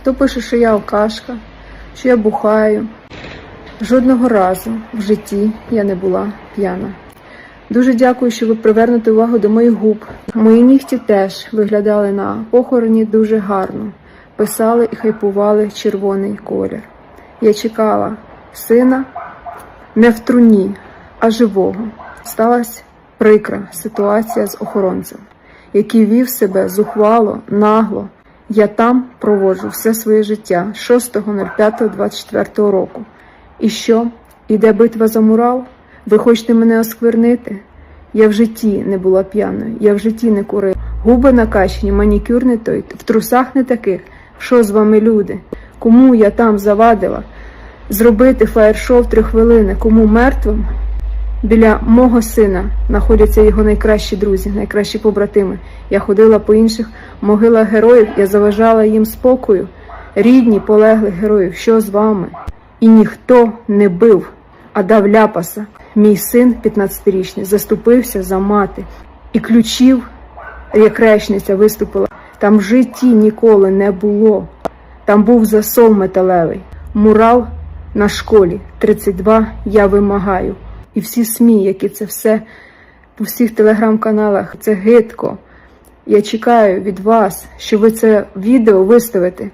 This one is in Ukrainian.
Хто пише, що я алкашка, що я бухаю. Жодного разу в житті я не була п'яна. Дуже дякую, що ви привернете увагу до моїх губ. Мої нігті теж виглядали на похороні дуже гарно. Писали і хайпували червоний колір. Я чекала сина не в труні, а живого. Сталася прикра ситуація з охоронцем, який вів себе зухвало, нагло. Я там проводжу все своє життя 6.05.24 року. І що? Іде битва за мурал? Ви хочете мене осквернити? Я в житті не була п'яною, я в житті не курила. Губи накачані, манікюр не той, в трусах не таких. Що з вами, люди? Кому я там завадила? Зробити фаєр-шоу в три хвилини, кому мертвим? Біля мого сина знаходяться його найкращі друзі, найкращі побратими. Я ходила по інших могилах героїв, я заважала їм спокою. Рідні полеглих героїв, що з вами? І ніхто не бив, а дав ляпаса. Мій син, 15-річний, заступився за мати, і ключів, як речниця виступила. Там в житті ніколи не було. Там був засов металевий, мурал на школі 32 я вимагаю. І всі СМІ, які це все по всіх телеграм-каналах, це гидко. Я чекаю від вас, що ви це відео виставите.